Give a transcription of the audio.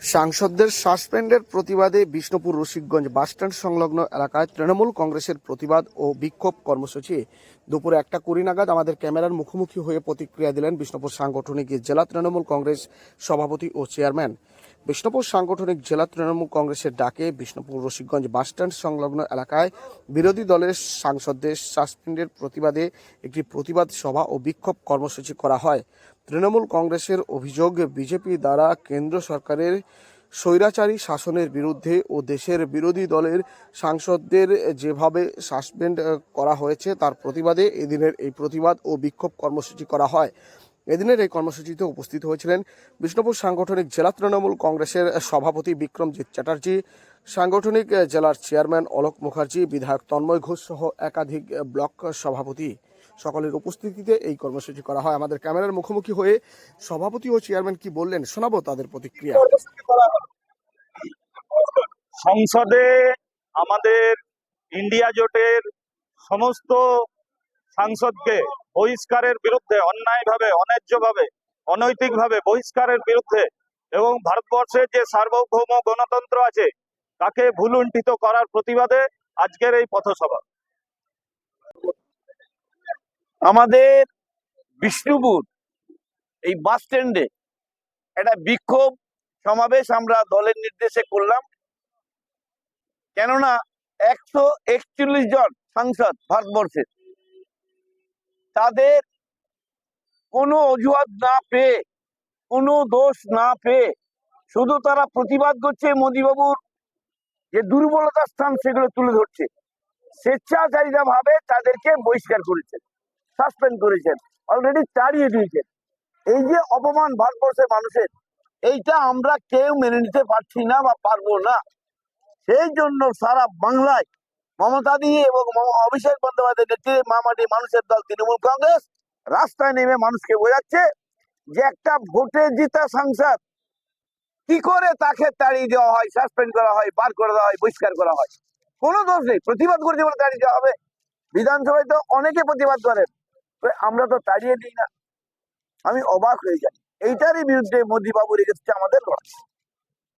সাংসদদের সাসপেন্ডের প্রতিবাদে বিষ্ণুপুর রসিকগঞ্জ বাসস্ট্যান্ড সংলগ্ন এলাকায় তৃণমূল কংগ্রেসের প্রতিবাদ ও বিক্ষোভ কর্মসূচি। দুপুরে একটা কুড়ি নাগাদ আমাদের ক্যামেরার মুখোমুখি হয়ে প্রতিক্রিয়া দিলেন বিষ্ণুপুর সাংগঠনিক জেলা তৃণমূল কংগ্রেস সভাপতি ও চেয়ারম্যান। বিষ্ণুপুর সাংগঠনিক জেলা তৃণমূল কংগ্রেসের ডাকে বিষ্ণুপুর রসিকগঞ্জ বাসস্ট্যান্ড সংলগ্ন এলাকায় বিরোধী দলের সাংসদদের সাসপেন্ডের প্রতিবাদে একটি প্রতিবাদ সভা ও বিক্ষোভ কর্মসূচি করা হয়। তৃণমূল কংগ্রেসের অভিযোগ, বিজেপি দ্বারা কেন্দ্র সরকারের স্বৈরাচারী শাসনের বিরুদ্ধে ও দেশের বিরোধী দলের সাংসদদের যেভাবে সাসপেন্ড করা হয়েছে, তার প্রতিবাদে এদিনের এই প্রতিবাদ ও বিক্ষোভ কর্মসূচি করা হয়। এদিনের এই কর্মসূচিতে উপস্থিত হয়েছিলেন বিষ্ণুপুর সাংগঠনিক জেলা তৃণমূল কংগ্রেসের সভাপতি বিক্রমজিৎ চ্যাটার্জি, সাংগঠনিক জেলার চেয়ারম্যান অলোক মুখার্জি, বিধায়ক তন্ময় ঘোষ সহ একাধিক ব্লক সভাপতি। সকলের উপস্থিতিতে এই কর্মসূচি করা হয়। আমাদের ক্যামেরার মুখোমুখি হয়ে সভাপতি ও চেয়ারম্যান কি বললেন শোনাবো তাদের প্রতিক্রিয়া। সংসদে আমাদের ইন্ডিয়া জোটের সমস্ত সাংসদকে বহিষ্কারের বিরুদ্ধে, অন্যায়ভাবে, অন্যায্যভাবে, অনৈতিকভাবে বহিষ্কারের বিরুদ্ধে এবং ভারতবর্ষের যে সার্বভৌম গণতন্ত্র আছে, তাকে ভুলুণ্ঠিত করার প্রতিবাদে আজকের এই পথসভা। আমাদের বিষ্ণুপুর, এই বাস স্ট্যান্ডে একটা বিক্ষোভ সমাবেশ আমরা দলের নির্দেশে করলাম। কেননা একশো একচল্লিশ জন সাংসদ ভারতবর্ষের। তাদের কোনো অজুহাত না পেয়ে, কোনো দোষ না পেয়ে শুধু তারা প্রতিবাদ করছে মোদীবাবুর যে দুর্বলতার স্থান সেগুলো তুলে ধরছে। স্বেচ্ছাচারিতা ভাবে তাদেরকে বহিষ্কার করেছেন, সাসপেন্ড করেছেন অলরেডি তাড়িয়ে দিয়েছেন। এই যে অপমান ভারতবর্ষের মানুষের, এইটা আমরা কেউ মেনে নিতে পারছি না বা পারব না। সেই জন্য সারা বাংলায় মমতা দিয়ে এবং অভিষেক বন্দ্যোপাধ্যায়ের নেতৃত্বে মামাটি মানুষের দল, তৃণমূল কংগ্রেস, রাস্তায় নেমে মানুষকে বোঝাচ্ছে যে একটা ভোটে জিতা সাংসদ কি করে তাকে তাড়িয়ে দেওয়া হয় সাসপেন্ড করা হয়, বার করে দেওয়া হয়, বহিষ্কার করা হয়? কোনো দোষ নেই, প্রতিবাদ করেছে বলে তাড়িয়ে দেওয়া হবে। বিধানসভায় তো অনেকে প্রতিবাদ করেন আমরা তো তাড়িয়ে দিই না। আমি অবাক হয়ে যাই। এইটারই বিরুদ্ধে মোদী বাবু রেখেছে আমাদের লড়াই।